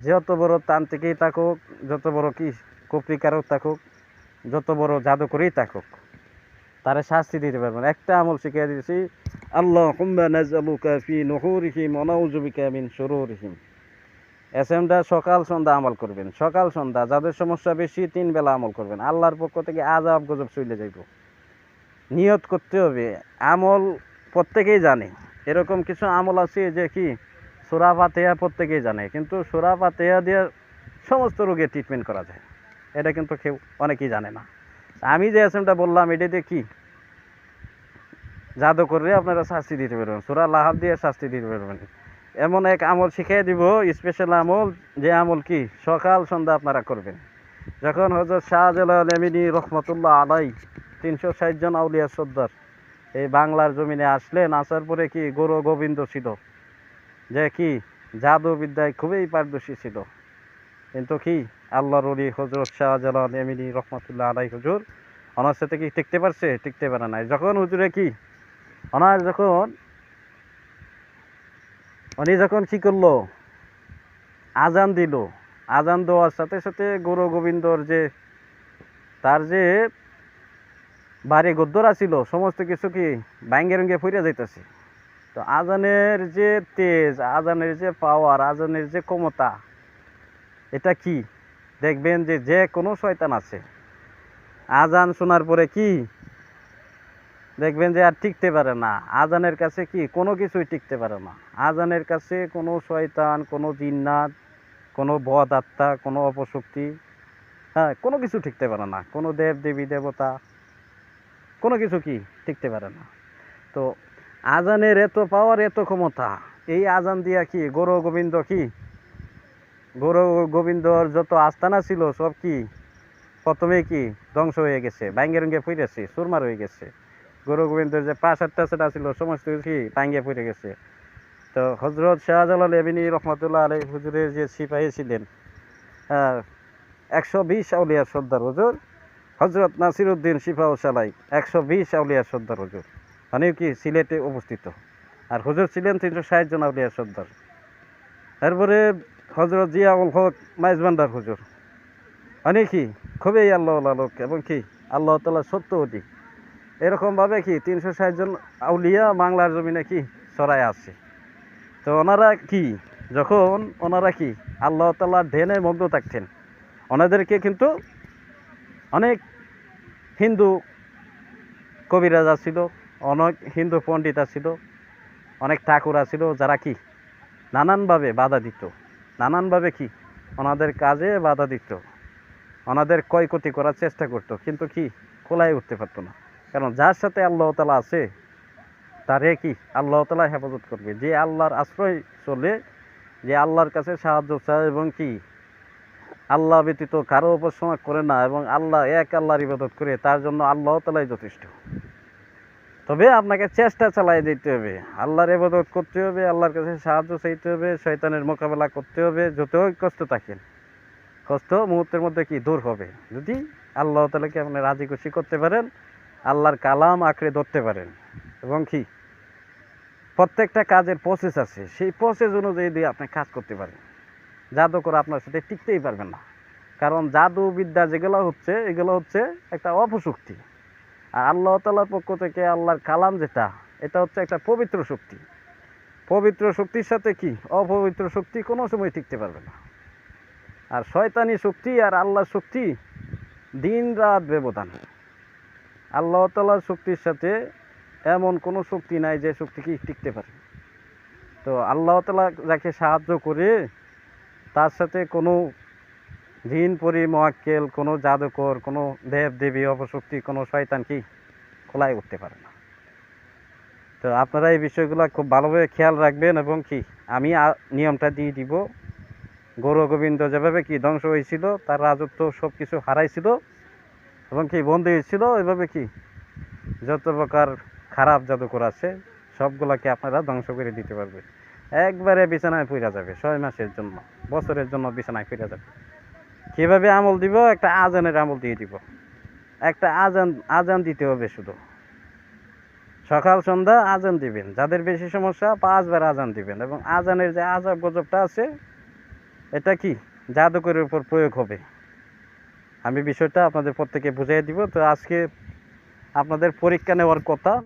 যত বড় তান্ত্রিকই থাকুক, যত বড় কি কপ্রিকারক থাকুক, যত বড় জাদুকরই থাকুক, তারা শাস্তি দিতে পারবেন একটা আমল শিখিয়ে দিয়েছি আল্লাহ হুম্মা নাজালুকা ফি নুহুরিহিম ওয়া নাউযু বিকা মিন শুরুরিহিম। এসএমটা সকাল সন্ধ্যা আমল করবেন। সকাল সন্ধ্যা যাদের সমস্যা বেশি, তিন বেলা আমল করবেন। আল্লাহর পক্ষ থেকে আজাব গজব চলে যাইব। নিয়ত করতে হবে। আমল প্রত্যেকেই জানে। এরকম কিছু আমল আছে যে কি সোরা পাতেয়া প্রত্যেকেই জানে, কিন্তু সোরা পাতেয়া দিয়ে সমস্ত রোগের ট্রিটমেন্ট করা যায়। এটা কিন্তু কেউ, অনেকেই জানে না। আমি যে এসএমটা বললাম, এটা দিয়ে কি? জাদু করে আপনারা শাস্তি দিতে পারবেন, সোরা লাহাব দিয়ে শাস্তি দিতে পারবেন। এমন এক আমল শিখিয়ে দিব স্পেশাল আমল, যে আমল কি? সকাল, সন্ধ্যা আপনারা করবেন। যখন হজরত শাহজালাল রহমতুল্লাহ আলাই, তিনশো ষাট জন আউলিয়া সর্দার, এই বাংলার জমিনে আসলেন, আসার পরে কি, গৌর গোবিন্দ ছিল। যে কি জাদু বিদ্যায় খুবই পারদর্শী ছিল। কিন্তু কি, আল্লাহর অলি হজরত শাহজালাল এমিনি রহমতুল্লাহ আলাই হুজুর, ওনার সাথে কি টিকতে পারছে? টিকতে পারে নাই। যখন হুজুরে কি, ওনার যখন, উনি যখন কি করল, আজান দিল। আজান দেওয়ার সাথে সাথে গুরু গোবিন্দর যে, তার যে বাড়ি গদ্দরা ছিল, সমস্ত কিছু কি ব্যাঙ্গে রঙ্গে ফুরিয়া যাইতেছে। তো আজানের যে তেজ, আজানের যে পাওয়ার আজানের যে ক্ষমতা, এটা কি? দেখবেন যে যে কোনো শয়তান আছে। আজান শোনার পরে কি? দেখবেন যে আর টিকতে পারে না। আজানের কাছে কি? কোনো কিছুই টিকতে পারে না। আজানের কাছে কোনো শয়তান, কোনো জিন্নাত, কোনো বদ আত্মা কোনো অপশক্তি হ্যাঁ কোনো কিছু টিকতে পারে না। কোনো দেব দেবী দেবতা, কোনো কিছু কি? টিকতে পারে না। তো আজানের এত পাওয়ার এত ক্ষমতা। এই আজান দিয়া কি গৌর গোবিন্দ কি? গৌর গোবিন্দর যত আস্তানা ছিল, সব কি? প্রথমে কি, ধ্বংস হয়ে গেছে ব্যাঙ্গে রঙ্গে ফুইরেছে, সুরমার হয়ে গেছে। গৌর গোবিন্দের যে প্রাসাদ টাসাদ ছিল সমস্ত কি ভাঙ্গে পড়ে গেছে। তো হজরত শাহজালাল এবিনী রহমতুল্লাহ আলী হুজুরের যে সিপাহী ছিলেন একশো বিশ আউলিয়ার সর্দার হজুর হজরত নাসিরুদ্দিন সিপাহ সালাই একশো বিশ আউলিয়ার সর্দার হুজুর। মানে কি সিলেটে অবস্থিত। আর হুজুর ছিলেন তিনশো ষাট জন আউলিয়ার সর্দার। তারপরে হজরত জিয়াউল হক মাইজবান্ডার হুজুর। মানে কি? খুবই আল্লাহ লোক এবং কি? আল্লাহ তালা সত্যবতী এরকমভাবে কি তিনশো ষাট জন আউলিয়া বাংলার জমিনে কি ছড়ায় আছে? তো ওনারা কি? যখন ওনারা কি আল্লাহ তাল্লাহ ধ্যানে মগ্ন থাকতেন, ওনাদেরকে কিন্তু অনেক হিন্দু কবিরাজ ছিল অনেক হিন্দু পণ্ডিত ছিল অনেক ঠাকুর ছিল যারা কি নানানভাবে বাধা দিত। নানানভাবে কি ওনাদের কাজে বাধা দিত, ওনাদের ক্ষয়ক্ষতি করার চেষ্টা করতো, কিন্তু কি খোলায় উঠতে পারতো না। কারণ যার সাথে আল্লাহ তালা আছে, তারে কি আল্লাহ তালা হেফাজত করবে? যে আল্লাহর আশ্রয় চলে, যে আল্লাহর কাছে সাহায্য চায় এবং কি আল্লাহ ব্যতীত কারও উপাসনা করে না এবং আল্লাহ এক আল্লাহর ইবাদত করে, তার জন্য আল্লাহ তালাই যথেষ্ট। তবে আপনাকে চেষ্টা চালাই দিতে হবে। আল্লাহর এবাদত করতে হবে, আল্লাহর কাছে সাহায্য চাইতে হবে, শয়তানের মোকাবেলা করতে হবে যতই কষ্ট থাকেন। কষ্ট মুহূর্তের মধ্যে কি দূর হবে? যদি আল্লাহ তালাকে আপনি রাজি খুশি করতে পারেন, আল্লাহর কালাম আঁকড়ে ধরতে পারেন। এবং কি? প্রত্যেকটা কাজের প্রসেস আছে। সেই প্রসেস অনুযায়ী দিয়ে আপনি কাজ করতে পারেন। জাদু করে আপনার সাথে টিকতেই পারবেন না। কারণ জাদু বিদ্যা যেগুলো হচ্ছে, এগুলো হচ্ছে একটা অপশক্তি। আর আল্লাহ তালার পক্ষ থেকে আল্লাহর কালাম যেটা, এটা হচ্ছে একটা পবিত্র শক্তি। পবিত্র শক্তির সাথে কি? অপবিত্র শক্তি কোনো সময় টিকতে পারবে না। আর শয়তানি শক্তি আর আল্লাহর শক্তি দিন রাত ব্যবধান। আল্লাহ তালার শক্তির সাথে এমন কোনো শক্তি নাই যে শক্তি কি টিকতে পারে। তো আল্লাহ তালা যাকে সাহায্য করে, তার সাথে কোনো জিন পরি মহাক্কেল কোনো জাদুকর, কোনো দেব দেবী অপশক্তি, কোনো শয়তান কি খোলায় উঠতে পারে না। তো আপনারা এই বিষয়গুলো খুব ভালোভাবে খেয়াল রাখবেন এবং কি আমি নিয়মটা দিয়ে দিব। গৌর গোবিন্দ যেভাবে কি ধ্বংস হয়েছিল, তার রাজত্ব সব কিছু হারাইছিল এবং কি বন্দী হয়েছিল, এভাবে কি যত প্রকার খারাপ জাদুকর আছে, সবগুলোকে আপনারা ধ্বংস করে দিতে পারবে একবারে বিছানায় পড়া যাবে, ছয় মাসের জন্য, বছরের জন্য বিছানায় পড়া যাবে। কীভাবে আমল দিব? একটা আজানের আমল দিয়ে দিব। একটা আজান আজান দিতে হবে শুধু। সকাল, সন্ধ্যা আজান দিবেন। যাদের বেশি সমস্যা, পাঁচবার আজান দিবেন এবং আজানের যে আজাব গজবটা আছে, এটা কি? জাদুকরের উপর প্রয়োগ হবে। আমি বিষয়টা আপনাদের প্রত্যেকে বুঝিয়ে দিব। তো আজকে আপনাদের পরীক্ষা নেওয়ার কথা